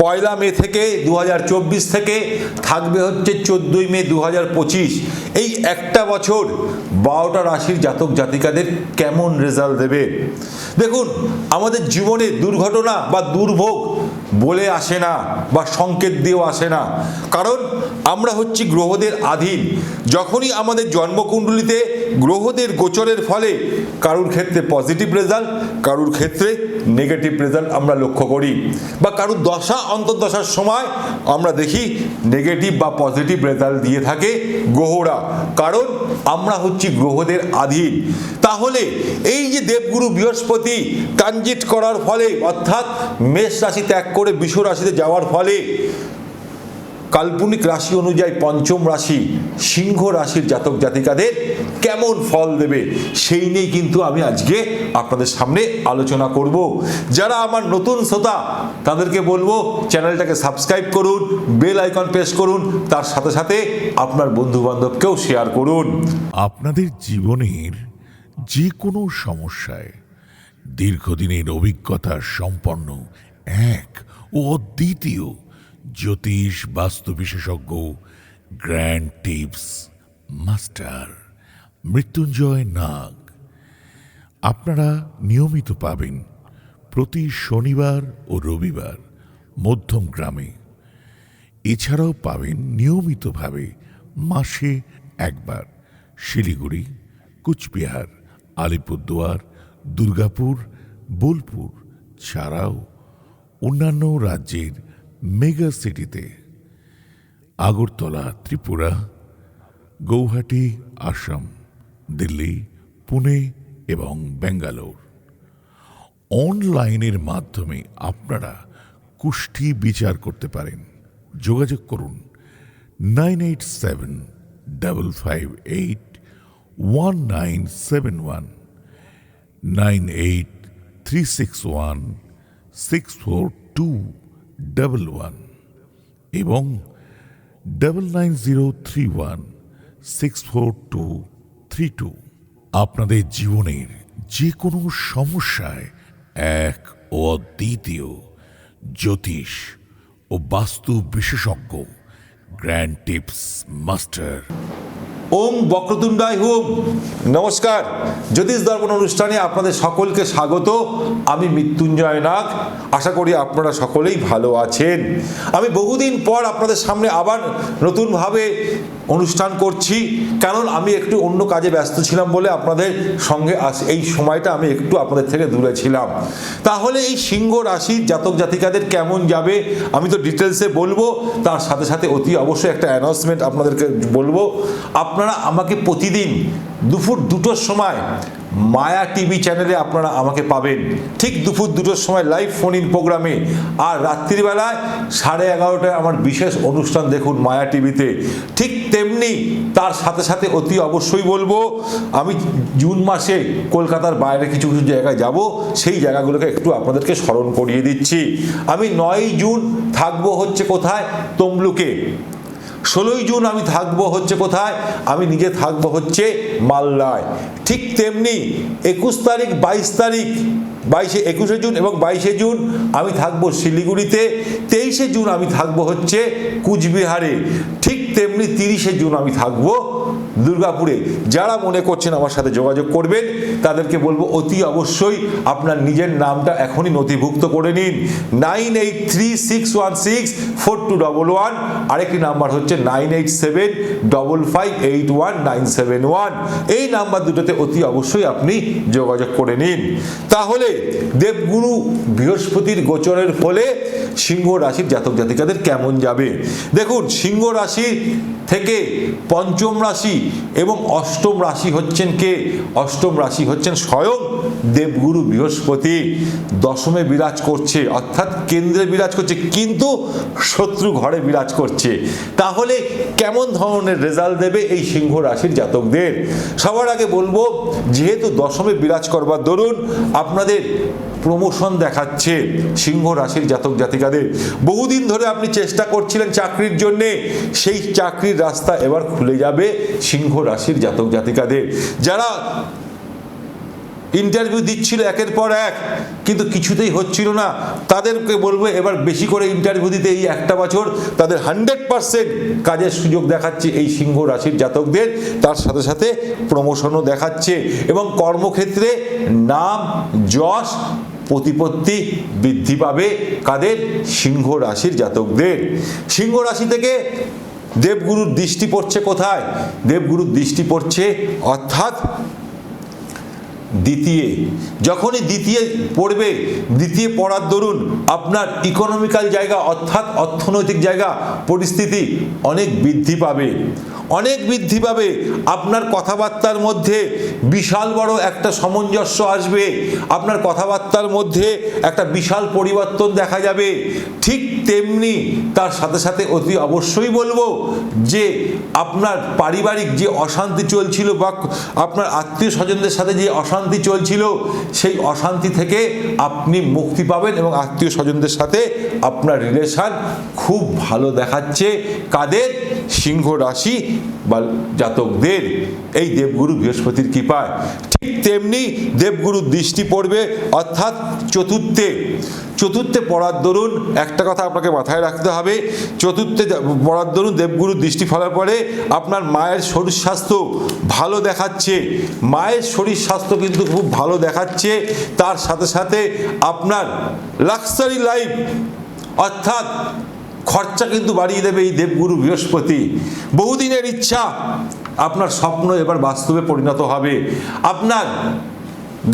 পয়লা মে থেকে দু হাজার চব্বিশ থেকে থাকবে হচ্ছে চোদ্দোই মে দু হাজার পঁচিশ। এই একটা বছর বারোটা রাশির জাতক জাতিকাদের কেমন রেজাল্ট দেবে? দেখুন, আমাদের জীবনে দুর্ঘটনা বা দুর্ভোগ বলে আসে না বা সংকেত দিয়েও আসে না। কারণ আমরা হচ্ছি গ্রহদের আধীন। যখনই আমাদের জন্মকুণ্ডলিতে গ্রহদের গোচরের ফলে কারুর ক্ষেত্রে পজিটিভ রেজাল্ট কারুর ক্ষেত্রে নেগেটিভ রেজাল্ট আমরা লক্ষ্য করি বা কারুর দশা, অন্তর্দশার সময় আমরা দেখি নেগেটিভ বা পজিটিভ রেজাল্ট দিয়ে থাকে গ্রহরা। কারণ আমরা হচ্ছি গ্রহদের আধীন। তাহলে এই যে দেবগুরু বৃহস্পতি ট্রানজিট করার ফলে, অর্থাৎ মেষ রাশি ত্যাগ করে বিশ্ব রাশিতে যাওয়ার ফলে কাল্পনিক রাশি অনুযায়ী পঞ্চম রাশি সিংহ রাশির জাতক জাতিকাদের কেমন ফল দেবে সেই নিয়ে কিন্তু আমি আজকে আপনাদের সামনে আলোচনা করব। যারা আমার নতুন শ্রোতা, তাদেরকে বলব চ্যানেলটাকে সাবস্ক্রাইব করুন, বেল আইকন প্রেস করুন, তার সাথে সাথে আপনার বন্ধু বান্ধবকেও শেয়ার করুন। আপনাদের জীবনের যে কোনো সমস্যায় দীর্ঘদিনের অভিজ্ঞতা সম্পন্ন এক ও অদ্বিতীয় জ্যোতিষ, বাস্তু বিশেষজ্ঞ, grand tips master, Mrityunjay Nag. আপনারা নিয়মিত পাবেন প্রতি শনিবার ও রবিবার মধ্যম গ্রামে। এছাড়াও পাবেন নিয়মিতভাবে মাসে একবার শিলিগুড়ি, কুচবিহার, আলিপুরদুয়ার, দুর্গাপুর, বোলপুর, ছাড়াও অন্যান্য রাজ্যের মেগা সিটিতে, আগরতলা, ত্রিপুরা, গৌহাটি, আসাম, দিল্লি, পুনে এবং বেঙ্গালোর অনলাইনের মাধ্যমে আপনারা কুষ্ঠি বিচার করতে পারেন। যোগাযোগ করুন nine eight seven double five eight one nine seven one, nine eight three six one, six four two double one এবং double nine zero three one six four two three two আপনাদের জীবনের যে কোনো সমস্যায় এক ও অদ্বিতীয় জ্যোতিষ ও বাস্তু বিশেষজ্ঞ গ্র্যান্ড টিপস মাস্টার ওম বক্রতুণ্ডায় হোম। নমস্কার। জ্যোতিষ দর্পণ অনুষ্ঠানে আপনাদের সকলকে স্বাগত। আমি মৃত্যুঞ্জয় নাগ। আশা করি আপনারা সকলেই ভালো আছেন। আমি বহুদিন পর আপনাদের সামনে আবার নতুনভাবে অনুষ্ঠান করছি। কারণ আমি একটু অন্য কাজে ব্যস্ত ছিলাম বলে আপনাদের সঙ্গে আস- এই সময়টা আমি একটু আপনাদের থেকে দূরে ছিলাম। তাহলে এই সিংহ রাশির জাতক জাতিকাদের কেমন যাবে, আমি তো ডিটেলসে বলব। তার সাথে সাথে অতি অবশ্যই একটা অ্যানাউন্সমেন্ট আপনাদেরকে বলব। আপনারা আমাকে প্রতিদিন দুপুর দুটোর সময় মায়া টিভি চ্যানেলে আপনারা আমাকে পাবেন। ঠিক দুপুর দুটোর সময় লাইভ ফোন ইন প্রোগ্রামে। আর রাত্রিবেলায় সাড়ে এগারোটায় আমার বিশেষ অনুষ্ঠান দেখুন মায়া টিভিতে। ঠিক তেমনি তার সাথে সাথে অতি অবশ্যই বলব, আমি জুন মাসে কলকাতার বাইরে কিছু কিছু জায়গায় যাব, সেই জায়গাগুলোকে একটু আপনাদেরকে স্মরণ করিয়ে দিচ্ছি। আমি নয় জুন থাকব হচ্ছে কোথায়? তমলুকে। ষোলোই জুন আমি থাকব হচ্ছে কোথায়? আমি নিজে থাকব হচ্ছে মালদায়। ঠিক তেমনি একুশ তারিখ, বাইশ তারিখ বাইশে একুশে জুন এবং বাইশে জুন আমি থাকব শিলিগুড়িতে, তেইশে জুন আমি থাকব হচ্ছে কুচবিহারে, ঠিক তেমনি তিরিশে জুন আমি থাকব দুর্গাপুরে। যারা মনে করছেন আমার সাথে যোগাযোগ করবেন, তাদেরকে বলব অতি অবশ্যই আপনার নিজের নামটা এখনই নথিভুক্ত করে নিন। Nine eight three six one six four two double one, আরেকটি নাম্বার হচ্ছে nine eight seven double five eight one nine seven one. এই নাম্বার দুটোতে অতি অবশ্যই আপনি যোগাযোগ করে নিন। তাহলে দেবগুরু বৃহস্পতির গোচরের ফলে সিংহ রাশির জাতক জাতিকাদের কেমন যাবে? দেখুন, সিংহ রাশি থেকে পঞ্চম রাশি এবং অষ্টম রাশি হচ্ছেন কে? অষ্টম রাশি হচ্ছেন স্বয়ং দেবগুরু বৃহস্পতি দশমে বিরাজ করছে, অর্থাৎ কেন্দ্রে বিরাজ করছে, কিন্তু শত্রু ঘরে বিরাজ করছে। তাহলে কেমন ধরনের রেজাল্ট দেবে এই সিংহ রাশির জাতকদের? সবার আগে বলব, যেহেতু দশমে বিরাজ করবার দরুন, আপনাদের প্রমোশন দেখাচ্ছে সিংহ রাশির জাতক জাতিকাদের। বহুদিন ধরে আপনি চেষ্টা করছিলেন চাকরির জন্যে, সেই চাকরির রাস্তা এবার খুলে যাবে সিংহ রাশির জাতক জাতিকাদের। যারা ইন্টারভিউ দিচ্ছিল একের পর এক, কিন্তু কিছুতেই হচ্ছিল না। তাদেরকে বলব, এবার বেশি করে ইন্টারভিউ দিতে এই একটা বছর। তাদের হান্ড্রেড পারসেন্ট কাজের সুযোগ দেখাচ্ছে এই সিংহ রাশির জাতকদের। তার সাথে সাথে প্রমোশনও দেখাচ্ছে এবং কর্মক্ষেত্রে নাম, যশ, প্রতিপত্তি বৃদ্ধি পাবে কাদের? সিংহ রাশির জাতকদের। সিংহ রাশি থেকে দেবগুরুর দৃষ্টি পড়ছে কোথায়? দেবগুরুর দৃষ্টি পড়ছে অর্থাৎ দ্বিতীয়, যখনই দ্বিতীয় পড়বে, দ্বিতীয় পড়ার দরুন আপনার ইকোনমিক্যাল জায়গা অর্থাৎ অর্থনৈতিক জায়গা, পরিস্থিতি অনেক বৃদ্ধি পাবে। অনেক বৃদ্ধি পাবে। আপনার কথাবার্তার মধ্যে বিশাল বড় একটা সামঞ্জস্য আসবে। আপনার কথাবার্তার মধ্যে একটা বিশাল পরিবর্তন দেখা যাবে। ঠিক তেমনি তার সাথে সাথে অতি অবশ্যই বলব যে, আপনার পারিবারিক যে অশান্তি চলছিল বা আপনার আত্মীয় স্বজনদের সাথে যে অশান্তি চলছিল, সেই অশান্তি থেকে আপনি মুক্তি পাবেন এবং আত্মীয় স্বজনদের সাথে আপনার রিলেশন খুব ভালো দেখাচ্ছে। কাদের? সিংহ রাশি বা জাতকদের, এই দেবগুরু বৃহস্পতির কৃপায়। ঠিক তেমনি দেবগুরুর দৃষ্টি পড়বে অর্থাৎ চতুর্থে। চতুর্থে পড়ার দরুন একটা কথা আপনাকে মাথায় রাখতে হবে, চতুর্থে পড়ার দরুন দেবগুরুর দৃষ্টি ফলার পরে আপনার মায়ের শরীর স্বাস্থ্য ভালো দেখাচ্ছে। মায়ের শরীর স্বাস্থ্য কিন্তু খুব ভালো দেখাচ্ছে, তার সাথে সাথে আপনার লাক্সারি লাইফ অর্থাৎ খরচা কিন্তু বাড়িয়ে দেবে এই দেবগুরু বৃহস্পতি। বহুদিনের ইচ্ছা, আপনার স্বপ্ন এবার বাস্তবে পরিণত হবে। আপনার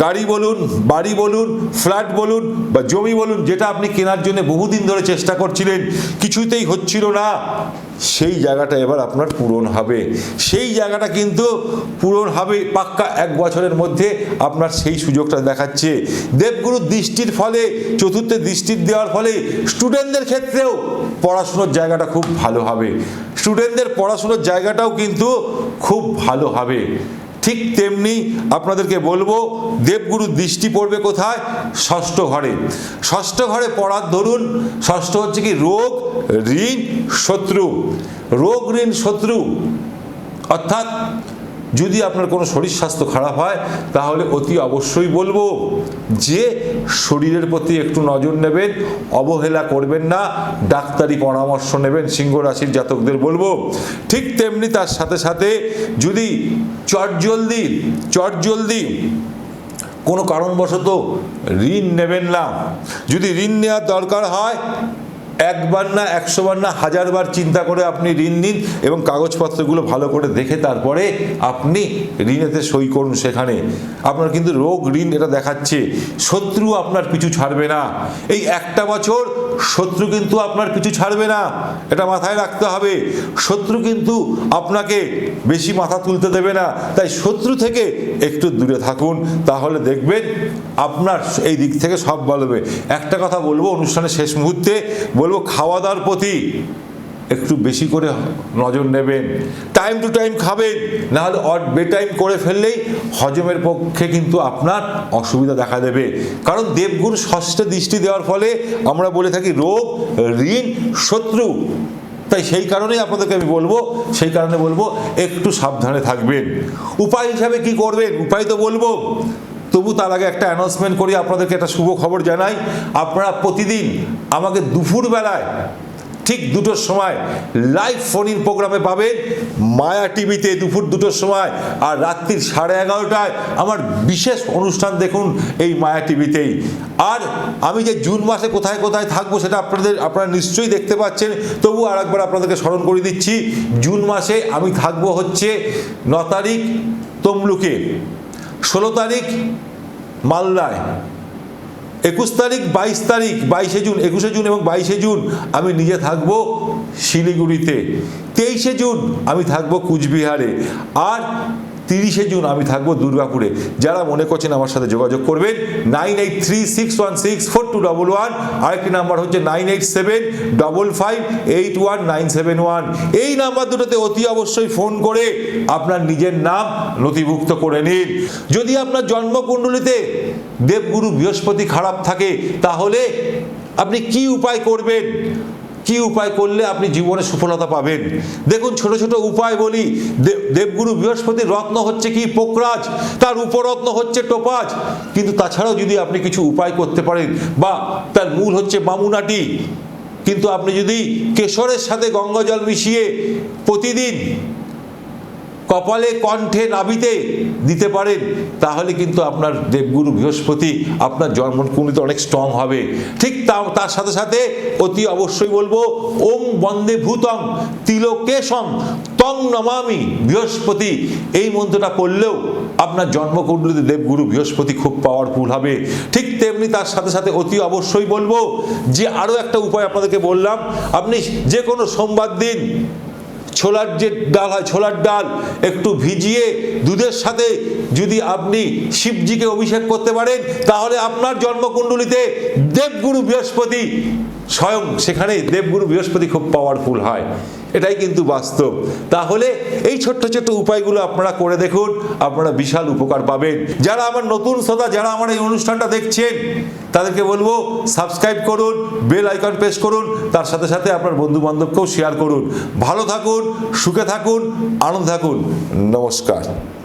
গাড়ি বলুন, বাড়ি বলুন, ফ্ল্যাট বলুন বা জমি বলুন, যেটা আপনি কেনার জন্য বহুদিন ধরে চেষ্টা করছিলেন, কিছুতেই হচ্ছিল না। সেই জায়গাটা এবার আপনার পূরণ হবে। সেই জায়গাটা কিন্তু পূরণ হবে পাক্কা এক বছরের মধ্যে আপনার সেই সুযোগটা দেখাচ্ছে। দেবগুরুর দৃষ্টির ফলে চতুর্থে দৃষ্টির দেওয়ার ফলে স্টুডেন্টদের ক্ষেত্রেও পড়াশুনোর জায়গাটা খুব ভালো হবে। স্টুডেন্টদের পড়াশুনোর জায়গাটাও কিন্তু খুব ভালো হবে। ঠিক তেমনি আপনাদেরকে বলব দেবগুরু দৃষ্টি পড়বে কোথায়? ষষ্ঠ ঘরে। ষষ্ঠ ঘরে পড়ার ধরুন, ষষ্ঠ হচ্ছে কি রোগ, ঋণ, শত্রু। রোগ, ঋণ, শত্রু। অর্থাৎ যদি আপনার কোনো শরীর স্বাস্থ্য খারাপ হয়, তাহলে অতি অবশ্যই বলব যে শরীরের প্রতি একটু নজর নেবেন, অবহেলা করবেন না, ডাক্তারি পরামর্শ নেবেন সিংহ রাশির জাতকদের বলব। ঠিক তেমনি তার সাথে সাথে যদি চটজলদি চটজলদি কোনো কারণবশত ঋণ নেবেন না, যদি ঋণ নেওয়ার দরকার হয় একবার না, একশোবার না, হাজারবার চিন্তা করে আপনি ঋণ নিন এবং কাগজপত্রগুলো ভালো করে দেখে তারপরে আপনি ঋণেতে সই করুন সেখানে। আপনার কিন্তু রোগ ঋণ এটা দেখাচ্ছে। শত্রু আপনার পিছু ছাড়বে না। এই একটা বছর শত্রু কিন্তু আপনার কিছু ছাড়বে না, এটা মাথায় রাখতে হবে। শত্রু কিন্তু আপনাকে বেশি মাথা তুলতে দেবে না। তাই শত্রু থেকে একটু দূরে থাকুন, তাহলে দেখবেন আপনার এই দিক থেকে সব বলবে একটা কথা বলব অনুষ্ঠানের শেষ মুহূর্তে, বলব খাওয়া দাওয়ার প্রতি একটু বেশি করে নজর নেবেন। টাইম টু টাইম খাবেন, নাহলে অড বে টাইম করে ফেললেই হজমের পক্ষে কিন্তু আপনার অসুবিধা দেখা দেবে। কারণ দেবগুণ ষষ্ঠে দৃষ্টি দেওয়ার ফলে আমরা বলে থাকি রোগ, ঋণ, শত্রু। তাই সেই কারণেই আপনাদেরকে আমি বলব, সেই কারণে বলব একটু সাবধানে থাকবেন। উপায় হিসাবে কি করবেন? উপায় তো বলব। তবু তার আগে একটা অ্যানাউন্সমেন্ট করি, আপনাদেরকে একটা শুভ খবর জানাই। আপনারা প্রতিদিন আমাকে দুপুরবেলায় ঠিক দুটোর সময় লাইভ ফোন ইন প্রোগ্রামে পাবেন। মায়া টিভিতে দুপুর দুটোর সময় আর রাত্রির সাড়ে এগারোটায় আমার বিশেষ অনুষ্ঠান দেখুন এই মায়া টিভিতেই। আর আমি যে জুন মাসে কোথায় কোথায় থাকব সেটা আপনাদের, আপনারা নিশ্চয়ই দেখতে পাচ্ছেন। তবু আর একবার আপনাদেরকে স্মরণ করে দিচ্ছি, জুন মাসে আমি থাকব হচ্ছে ন তারিখ তমলুকে, ষোলো তারিখ মালদায়। একুশ তারিখ, বাইশ তারিখ, বাইশে জুন, একুশে জুন এবং বাইশে জুন আমি নিজে থাকব শিলিগুড়িতে। তেইশে জুন আমি থাকব কুচবিহারে। আর তিরিশে জুন আমি থাকব দুর্গাপুরে। যারা মনে করছেন আমার সাথে যোগাযোগ করবেন nine eight three six one six four two double one আরেকটি নাম্বার হচ্ছে nine eight seven double five eight one nine seven one এই নাম্বার দুটোতে অতি অবশ্যই ফোন করে আপনার নিজের নাম নথিভুক্ত করে নিন। যদি আপনার জন্মকুণ্ডলিতে দেবগুরু বৃহস্পতি খারাপ থাকে, তাহলে আপনি কি উপায় করবেন? কি উপায় করলে আপনি জীবনে সফলতা পাবেন? দেখুন, ছোট ছোট উপায় বলি। দেবগুরু বৃহস্পতির রত্ন হচ্ছে কি? পোকরাজ। তার উপরত্ন হচ্ছে টোপাজ। কিন্তু তাছাড়াও যদি আপনি কিছু উপায় করতে পারেন, বা তার মূল হচ্ছে বামুনাটি। কিন্তু আপনি যদি কেশরের সাথে গঙ্গা জল মিশিয়ে প্রতিদিন কপালে কণ্ঠে নাবিতে দিতে পারেন, তাহলে কিন্তু আপনার দেবগুরু বৃহস্পতি আপনার জন্মকুণ্ডিতে অনেক স্ট্রং হবে। ঠিক তার সাথে সাথে অতি অবশ্যই বলব, ওম বন্দে ভূতং তিলোকেশং তং নমামি বৃহস্পতি। এই মন্ত্রটা করলেও আপনার জন্মকুণ্ডলিতে দেবগুরু বৃহস্পতি খুব পাওয়ারফুল হবে। ঠিক তেমনি তার সাথে সাথে অতি অবশ্যই বলব যে আরও একটা উপায় আপনাদেরকে বললাম, আপনি যে কোনো সোমবার দিন ছোলার যে ডাল হয়, ছোলার ডাল একটু ভিজিয়ে দুধের সাথে যদি আপনি শিবজিকে অভিষেক করতে পারেন, তাহলে আপনার জন্মকুণ্ডলিতে দেবগুরু বৃহস্পতি স্বয়ং সেখানে দেবগুরু বৃহস্পতি খুব পাওয়ারফুল হয়। এটাই কিন্তু বাস্তব। তাহলে এই ছোট্ট ছোট্ট উপায়গুলো আপনারা করে দেখুন, আপনারা বিশাল উপকার পাবেন। যারা আমার নতুন শ্রোতা, যারা আমার এই অনুষ্ঠানটা দেখছেন, তাদেরকে বলব সাবস্ক্রাইব করুন বেল আইকন প্রেস করুন, তার সাথে সাথে আপনার বন্ধু বান্ধবকেও শেয়ার করুন। ভালো থাকুন, সুখে থাকুন, আনন্দ থাকুন। নমস্কার।